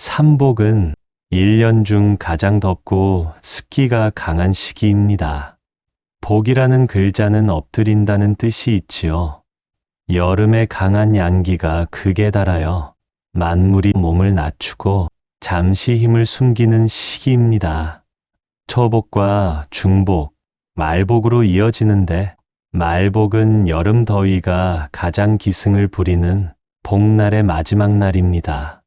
삼복은 1년 중 가장 덥고 습기가 강한 시기입니다. 복이라는 글자는 엎드린다는 뜻이 있지요. 여름에 강한 양기가 극에 달하여 만물이 몸을 낮추고 잠시 힘을 숨기는 시기입니다. 초복과 중복, 말복으로 이어지는데 말복은 여름 더위가 가장 기승을 부리는 복날의 마지막 날입니다.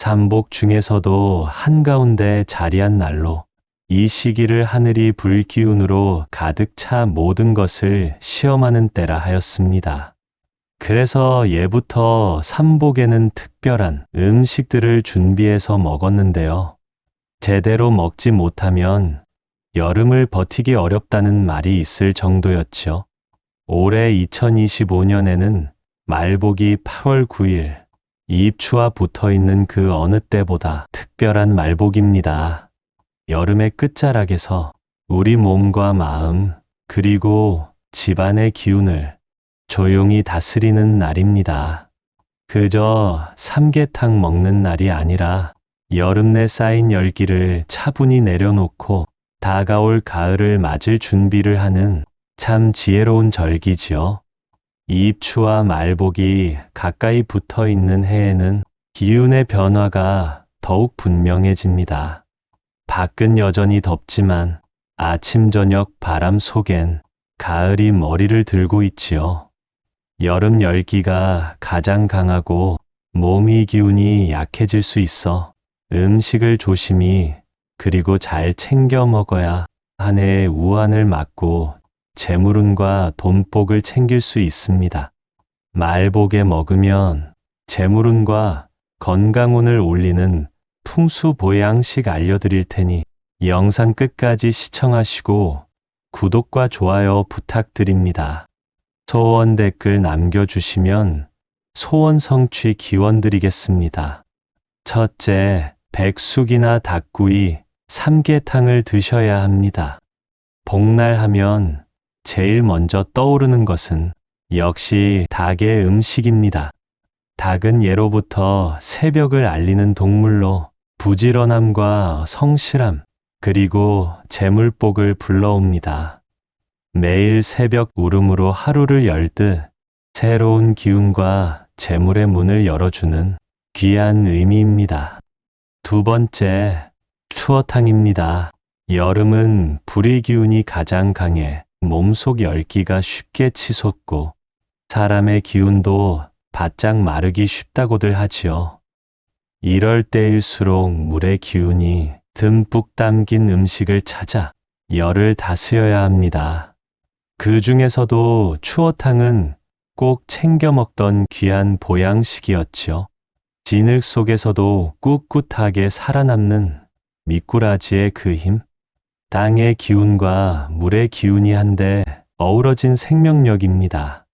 삼복 중에서도 한가운데 자리한 날로 이 시기를 하늘이 불기운으로 가득 차 모든 것을 시험하는 때라 하였습니다. 그래서 예부터 삼복에는 특별한 음식들을 준비해서 먹었는데요. 제대로 먹지 못하면 여름을 버티기 어렵다는 말이 있을 정도였죠. 올해 2025년에는 말복이 8월 9일 입추와 붙어 있는 그 어느 때보다 특별한 말복입니다. 여름의 끝자락에서 우리 몸과 마음, 그리고 집안의 기운을 조용히 다스리는 날입니다. 그저 삼계탕 먹는 날이 아니라 여름 내 쌓인 열기를 차분히 내려놓고 다가올 가을을 맞을 준비를 하는 참 지혜로운 절기지요. 입추와 말복이 가까이 붙어 있는 해에는 기운의 변화가 더욱 분명해집니다. 밖은 여전히 덥지만 아침 저녁 바람 속엔 가을이 머리를 들고 있지요. 여름 열기가 가장 강하고 몸이 기운이 약해질 수 있어 음식을 조심히 그리고 잘 챙겨 먹어야 한 해의 우환을 막고 재물운과 돈복을 챙길 수 있습니다. 말복에 먹으면 재물운과 건강운을 올리는 풍수 보양식 알려드릴 테니 영상 끝까지 시청하시고 구독과 좋아요 부탁드립니다. 소원 댓글 남겨주시면 소원 성취 기원 드리겠습니다. 첫째, 백숙이나 닭구이, 삼계탕을 드셔야 합니다. 복날 하면 제일 먼저 떠오르는 것은 역시 닭의 음식입니다. 닭은 예로부터 새벽을 알리는 동물로 부지런함과 성실함, 그리고 재물복을 불러옵니다. 매일 새벽 울음으로 하루를 열듯 새로운 기운과 재물의 문을 열어주는 귀한 의미입니다. 두 번째, 추어탕입니다. 여름은 불의 기운이 가장 강해 몸속 열기가 쉽게 치솟고 사람의 기운도 바짝 마르기 쉽다고들 하지요. 이럴 때일수록 물의 기운이 듬뿍 담긴 음식을 찾아 열을 다스려야 합니다. 그 중에서도 추어탕은 꼭 챙겨 먹던 귀한 보양식이었지요. 진흙 속에서도 꿋꿋하게 살아남는 미꾸라지의 그 힘, 땅의 기운과 물의 기운이 한데 어우러진 생명력입니다.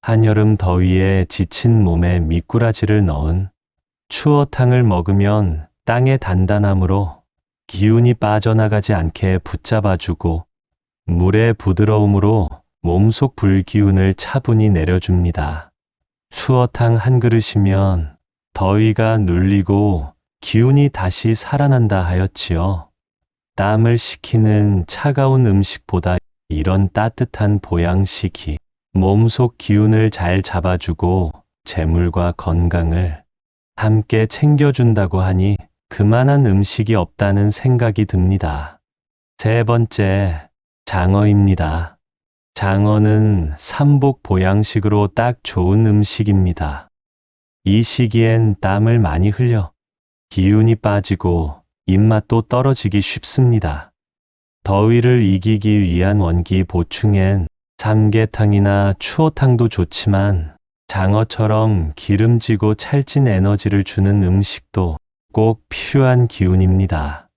한여름 더위에 지친 몸에 미꾸라지를 넣은 추어탕을 먹으면 땅의 단단함으로 기운이 빠져나가지 않게 붙잡아주고 물의 부드러움으로 몸속 불기운을 차분히 내려줍니다. 추어탕 한 그릇이면 더위가 눌리고 기운이 다시 살아난다 하였지요. 땀을 식히는 차가운 음식보다 이런 따뜻한 보양식이 몸속 기운을 잘 잡아주고 재물과 건강을 함께 챙겨준다고 하니 그만한 음식이 없다는 생각이 듭니다. 세 번째, 장어입니다. 장어는 삼복 보양식으로 딱 좋은 음식입니다. 이 시기엔 땀을 많이 흘려 기운이 빠지고 입맛도 떨어지기 쉽습니다. 더위를 이기기 위한 원기 보충엔 삼계탕이나 추어탕도 좋지만 장어처럼 기름지고 찰진 에너지를 주는 음식도 꼭 필요한 기운입니다.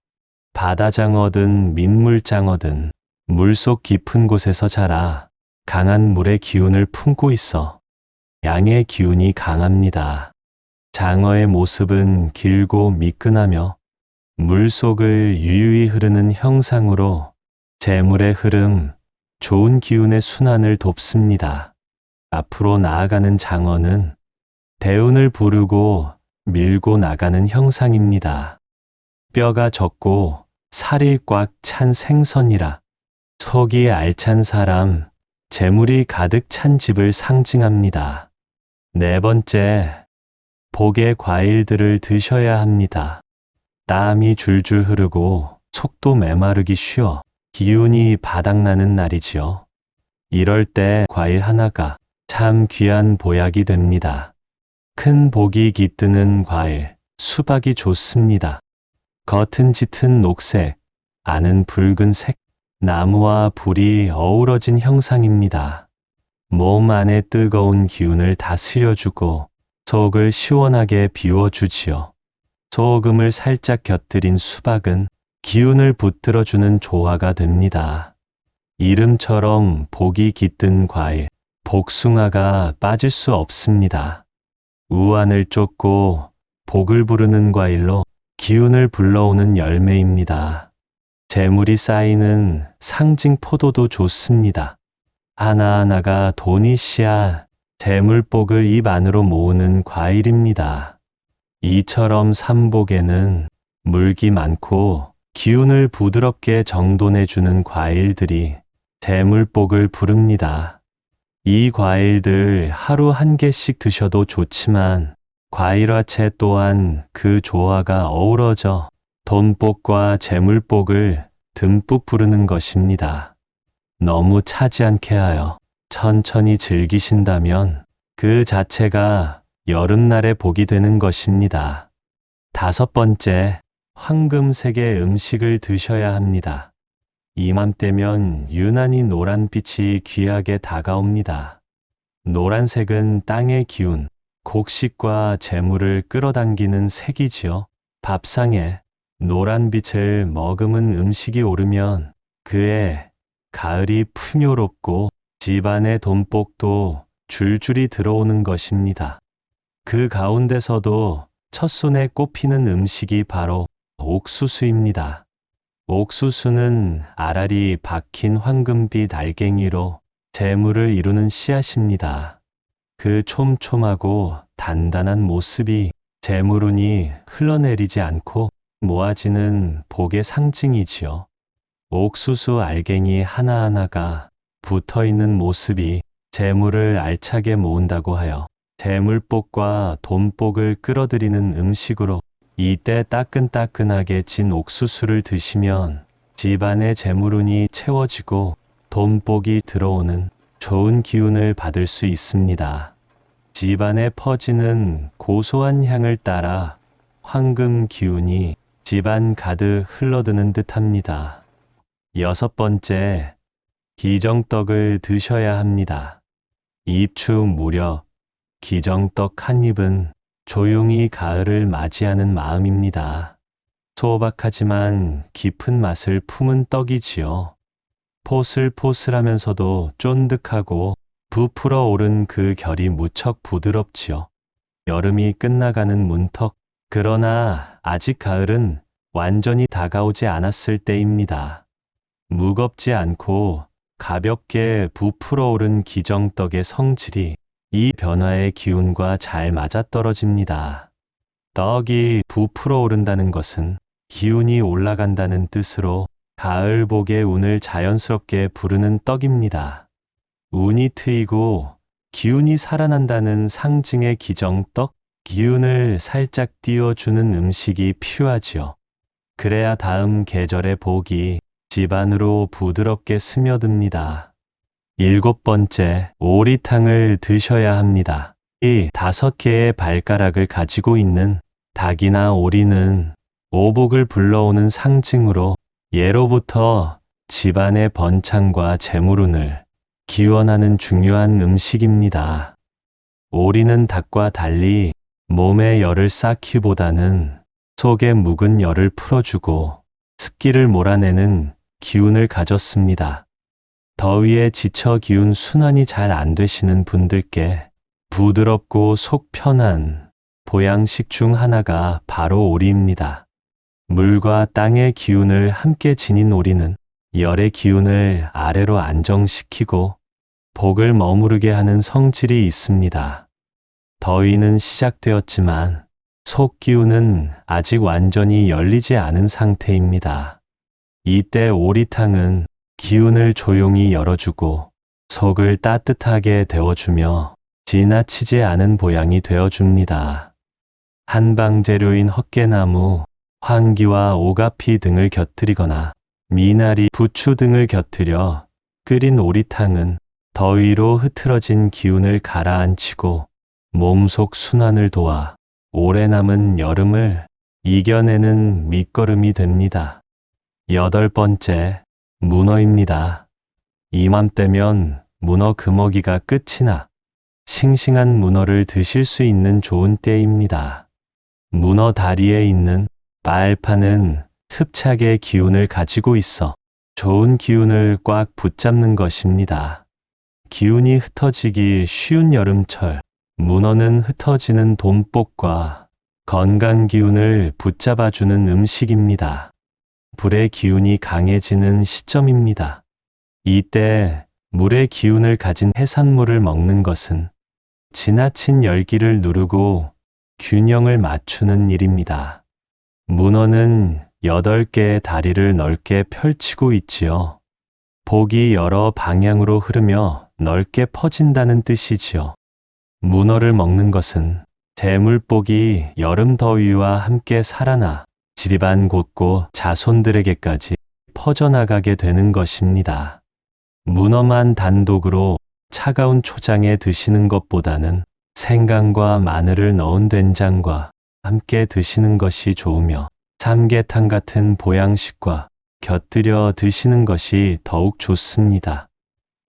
바다장어든 민물장어든 물속 깊은 곳에서 자라 강한 물의 기운을 품고 있어 양의 기운이 강합니다. 장어의 모습은 길고 미끈하며 물속을 유유히 흐르는 형상으로 재물의 흐름, 좋은 기운의 순환을 돕습니다. 앞으로 나아가는 장어는 대운을 부르고 밀고 나가는 형상입니다. 뼈가 적고 살이 꽉 찬 생선이라 속이 알찬 사람, 재물이 가득 찬 집을 상징합니다. 네 번째, 복의 과일들을 드셔야 합니다. 땀이 줄줄 흐르고 속도 메마르기 쉬워 기운이 바닥나는 날이지요. 이럴 때 과일 하나가 참 귀한 보약이 됩니다. 큰 복이 깃드는 과일, 수박이 좋습니다. 겉은 짙은 녹색, 안은 붉은색, 나무와 불이 어우러진 형상입니다. 몸 안에 뜨거운 기운을 다스려주고 속을 시원하게 비워주지요. 소금을 살짝 곁들인 수박은 기운을 붙들어주는 조화가 됩니다. 이름처럼 복이 깃든 과일, 복숭아가 빠질 수 없습니다. 우환을 쫓고 복을 부르는 과일로 기운을 불러오는 열매입니다. 재물이 쌓이는 상징 포도도 좋습니다. 하나하나가 돈이 씨야 재물복을 입 안으로 모으는 과일입니다. 이처럼 삼복에는 물기 많고 기운을 부드럽게 정돈해주는 과일들이 재물복을 부릅니다. 이 과일들 하루 한 개씩 드셔도 좋지만 과일화채 또한 그 조화가 어우러져 돈복과 재물복을 듬뿍 부르는 것입니다. 너무 차지 않게 하여 천천히 즐기신다면 그 자체가 여름날의 복이 되는 것입니다. 다섯 번째, 황금색의 음식을 드셔야 합니다. 이맘때면 유난히 노란빛이 귀하게 다가옵니다. 노란색은 땅의 기운, 곡식과 재물을 끌어당기는 색이지요. 밥상에 노란빛을 머금은 음식이 오르면 그의 가을이 풍요롭고 집안의 돈복도 줄줄이 들어오는 것입니다. 그 가운데서도 첫손에 꼽히는 음식이 바로 옥수수입니다. 옥수수는 알알이 박힌 황금빛 알갱이로 재물을 이루는 씨앗입니다. 그 촘촘하고 단단한 모습이 재물운이 흘러내리지 않고 모아지는 복의 상징이지요. 옥수수 알갱이 하나하나가 붙어 있는 모습이 재물을 알차게 모은다고 하여 재물복과 돈복을 끌어들이는 음식으로 이때 따끈따끈하게 진 옥수수를 드시면 집안의 재물운이 채워지고 돈복이 들어오는 좋은 기운을 받을 수 있습니다. 집안에 퍼지는 고소한 향을 따라 황금 기운이 집안 가득 흘러드는 듯 합니다. 여섯 번째, 기정떡을 드셔야 합니다. 입추 무렵 기정떡 한 입은 조용히 가을을 맞이하는 마음입니다. 소박하지만 깊은 맛을 품은 떡이지요. 포슬포슬하면서도 쫀득하고 부풀어 오른 그 결이 무척 부드럽지요. 여름이 끝나가는 문턱, 그러나 아직 가을은 완전히 다가오지 않았을 때입니다. 무겁지 않고 가볍게 부풀어 오른 기정떡의 성질이 이 변화의 기운과 잘 맞아떨어집니다. 떡이 부풀어 오른다는 것은 기운이 올라간다는 뜻으로 가을복의 운을 자연스럽게 부르는 떡입니다. 운이 트이고 기운이 살아난다는 상징의 기정떡, 기운을 살짝 띄워주는 음식이 필요하지요. 그래야 다음 계절의 복이 집안으로 부드럽게 스며듭니다. 일곱 번째, 오리탕을 드셔야 합니다. 이 다섯 개의 발가락을 가지고 있는 닭이나 오리는 오복을 불러오는 상징으로 예로부터 집안의 번창과 재물운을 기원하는 중요한 음식입니다. 오리는 닭과 달리 몸의 열을 쌓기보다는 속의 묵은 열을 풀어주고 습기를 몰아내는 기운을 가졌습니다. 더위에 지쳐 기운 순환이 잘 안 되시는 분들께 부드럽고 속 편한 보양식 중 하나가 바로 오리입니다. 물과 땅의 기운을 함께 지닌 오리는 열의 기운을 아래로 안정시키고 복을 머무르게 하는 성질이 있습니다. 더위는 시작되었지만 속 기운은 아직 완전히 열리지 않은 상태입니다. 이때 오리탕은 기운을 조용히 열어주고 속을 따뜻하게 데워주며 지나치지 않은 보양이 되어줍니다. 한방 재료인 헛개나무, 황기와 오가피 등을 곁들이거나 미나리, 부추 등을 곁들여 끓인 오리탕은 더위로 흐트러진 기운을 가라앉히고 몸속 순환을 도와 오래 남은 여름을 이겨내는 밑거름이 됩니다. 여덟 번째, 문어입니다. 이맘때면 문어 금어기가 끝이나 싱싱한 문어를 드실 수 있는 좋은 때입니다. 문어 다리에 있는 빨파는 습착의 기운을 가지고 있어 좋은 기운을 꽉 붙잡는 것입니다. 기운이 흩어지기 쉬운 여름철, 문어는 흩어지는 돈복과 건강 기운을 붙잡아주는 음식입니다. 불의 기운이 강해지는 시점입니다. 이때 물의 기운을 가진 해산물을 먹는 것은 지나친 열기를 누르고 균형을 맞추는 일입니다. 문어는 8개의 다리를 넓게 펼치고 있지요. 복이 여러 방향으로 흐르며 넓게 퍼진다는 뜻이지요. 문어를 먹는 것은 재물복이 여름 더위와 함께 살아나 지리반 곳곳 자손들에게까지 퍼져나가게 되는 것입니다. 문어만 단독으로 차가운 초장에 드시는 것보다는 생강과 마늘을 넣은 된장과 함께 드시는 것이 좋으며 삼계탕 같은 보양식과 곁들여 드시는 것이 더욱 좋습니다.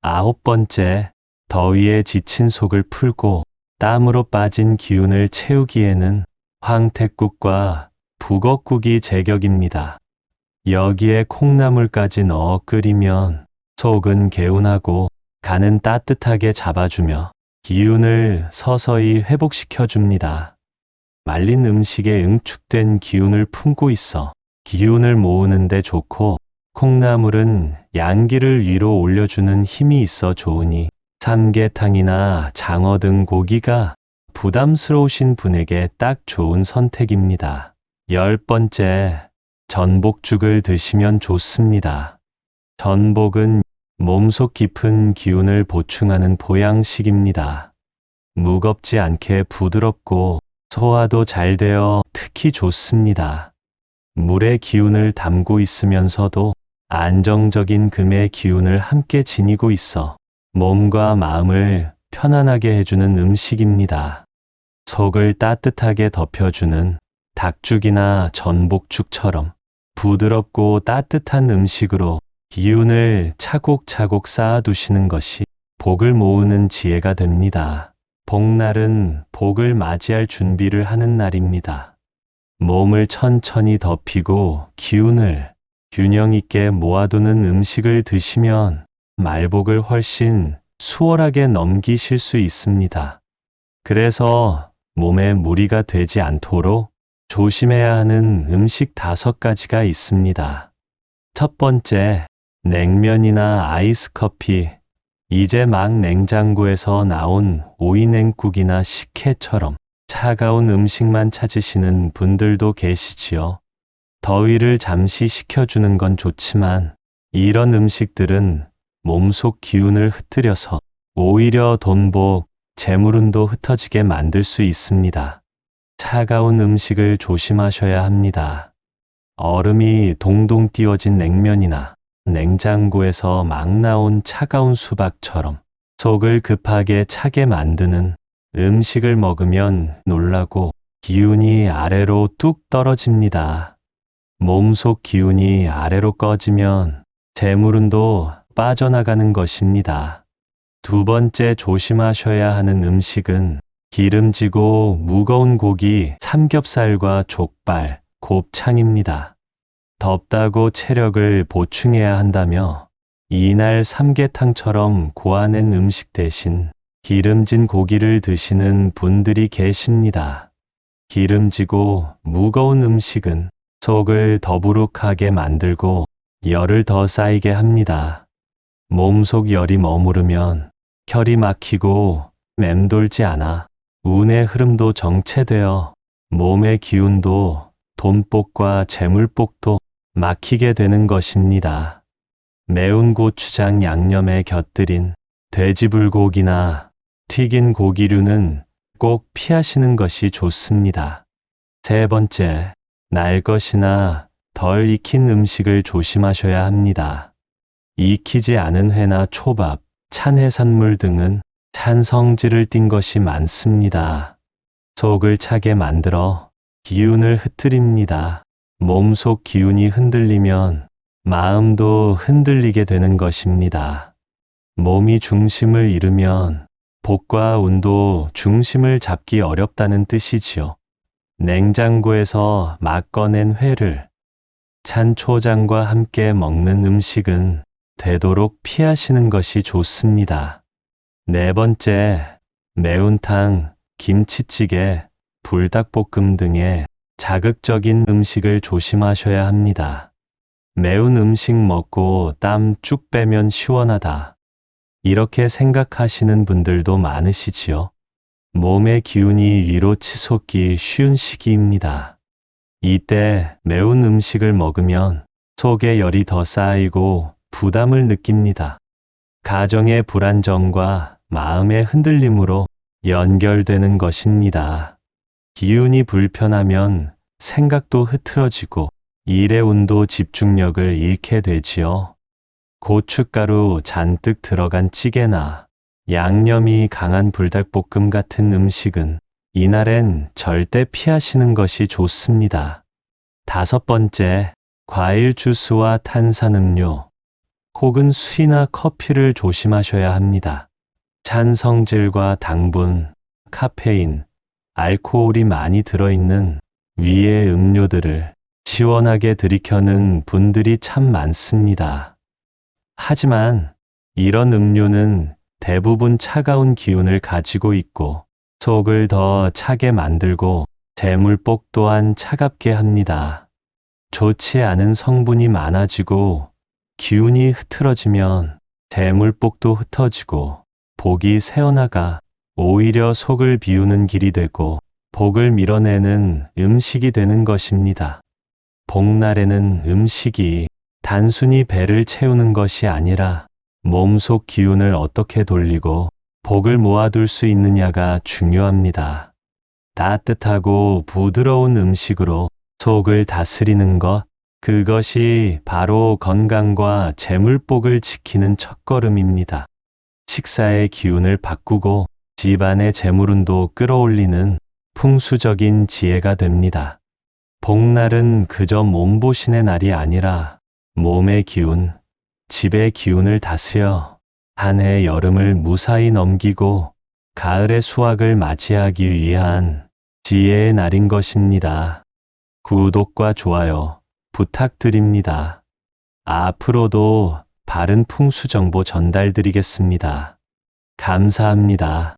아홉 번째, 더위에 지친 속을 풀고 땀으로 빠진 기운을 채우기에는 황태국과 북어국이 제격입니다. 여기에 콩나물까지 넣어 끓이면 속은 개운하고 간은 따뜻하게 잡아주며 기운을 서서히 회복시켜 줍니다. 말린 음식에 응축된 기운을 품고 있어 기운을 모으는데 좋고 콩나물은 양기를 위로 올려주는 힘이 있어 좋으니 삼계탕이나 장어 등 고기가 부담스러우신 분에게 딱 좋은 선택입니다. 열 번째, 전복죽을 드시면 좋습니다. 전복은 몸속 깊은 기운을 보충하는 보양식입니다. 무겁지 않게 부드럽고 소화도 잘 되어 특히 좋습니다. 물의 기운을 담고 있으면서도 안정적인 금의 기운을 함께 지니고 있어 몸과 마음을 편안하게 해주는 음식입니다. 속을 따뜻하게 덮여주는 닭죽이나 전복죽처럼 부드럽고 따뜻한 음식으로 기운을 차곡차곡 쌓아두시는 것이 복을 모으는 지혜가 됩니다. 복날은 복을 맞이할 준비를 하는 날입니다. 몸을 천천히 덮이고 기운을 균형 있게 모아두는 음식을 드시면 말복을 훨씬 수월하게 넘기실 수 있습니다. 그래서 몸에 무리가 되지 않도록 조심해야 하는 음식 다섯 가지가 있습니다. 첫 번째, 냉면이나 아이스 커피. 이제 막 냉장고에서 나온 오이냉국이나 식혜처럼 차가운 음식만 찾으시는 분들도 계시지요. 더위를 잠시 식혀주는 건 좋지만 이런 음식들은 몸속 기운을 흩뜨려서 오히려 돈복, 재물운도 흩어지게 만들 수 있습니다. 차가운 음식을 조심하셔야 합니다. 얼음이 동동 띄워진 냉면이나 냉장고에서 막 나온 차가운 수박처럼 속을 급하게 차게 만드는 음식을 먹으면 놀라고 기운이 아래로 뚝 떨어집니다. 몸속 기운이 아래로 꺼지면 재물운도 빠져나가는 것입니다. 두 번째 조심하셔야 하는 음식은 기름지고 무거운 고기, 삼겹살과 족발, 곱창입니다. 덥다고 체력을 보충해야 한다며 이날 삼계탕처럼 고아낸 음식 대신 기름진 고기를 드시는 분들이 계십니다. 기름지고 무거운 음식은 속을 더부룩하게 만들고 열을 더 쌓이게 합니다. 몸속 열이 머무르면 혈이 막히고 맴돌지 않아 운의 흐름도 정체되어 몸의 기운도 돈복과 재물복도 막히게 되는 것입니다. 매운 고추장 양념에 곁들인 돼지불고기나 튀긴 고기류는 꼭 피하시는 것이 좋습니다. 세 번째, 날 것이나 덜 익힌 음식을 조심하셔야 합니다. 익히지 않은 회나 초밥, 찬 해산물 등은 찬 성질을 띤 것이 많습니다. 속을 차게 만들어 기운을 흐트립니다. 몸속 기운이 흔들리면 마음도 흔들리게 되는 것입니다. 몸이 중심을 잃으면 복과 운도 중심을 잡기 어렵다는 뜻이지요. 냉장고에서 막 꺼낸 회를 찬 초장과 함께 먹는 음식은 되도록 피하시는 것이 좋습니다. 네 번째, 매운탕, 김치찌개, 불닭볶음 등의 자극적인 음식을 조심하셔야 합니다. 매운 음식 먹고 땀 쭉 빼면 시원하다. 이렇게 생각하시는 분들도 많으시지요. 몸의 기운이 위로 치솟기 쉬운 시기입니다. 이때 매운 음식을 먹으면 속에 열이 더 쌓이고 부담을 느낍니다. 가정의 불안정과 마음의 흔들림으로 연결되는 것입니다. 기운이 불편하면 생각도 흐트러지고 일의 운도 집중력을 잃게 되지요. 고춧가루 잔뜩 들어간 찌개나 양념이 강한 불닭볶음 같은 음식은 이날엔 절대 피하시는 것이 좋습니다. 다섯 번째, 과일 주스와 탄산음료 혹은 수이나 커피를 조심하셔야 합니다. 찬 성질과 당분, 카페인, 알코올이 많이 들어있는 위의 음료들을 시원하게 들이켜는 분들이 참 많습니다. 하지만 이런 음료는 대부분 차가운 기운을 가지고 있고 속을 더 차게 만들고 재물복 또한 차갑게 합니다. 좋지 않은 성분이 많아지고 기운이 흐트러지면 재물복도 흩어지고 복이 새어나가 오히려 속을 비우는 길이 되고 복을 밀어내는 음식이 되는 것입니다. 복날에는 음식이 단순히 배를 채우는 것이 아니라 몸속 기운을 어떻게 돌리고 복을 모아둘 수 있느냐가 중요합니다. 따뜻하고 부드러운 음식으로 속을 다스리는 것, 그것이 바로 건강과 재물복을 지키는 첫걸음입니다. 식사의 기운을 바꾸고 집안의 재물운도 끌어올리는 풍수적인 지혜가 됩니다. 복날은 그저 몸보신의 날이 아니라 몸의 기운, 집의 기운을 다스려 한 해 여름을 무사히 넘기고 가을의 수확을 맞이하기 위한 지혜의 날인 것입니다. 구독과 좋아요 부탁드립니다. 앞으로도 바른 풍수 정보 전달드리겠습니다. 감사합니다.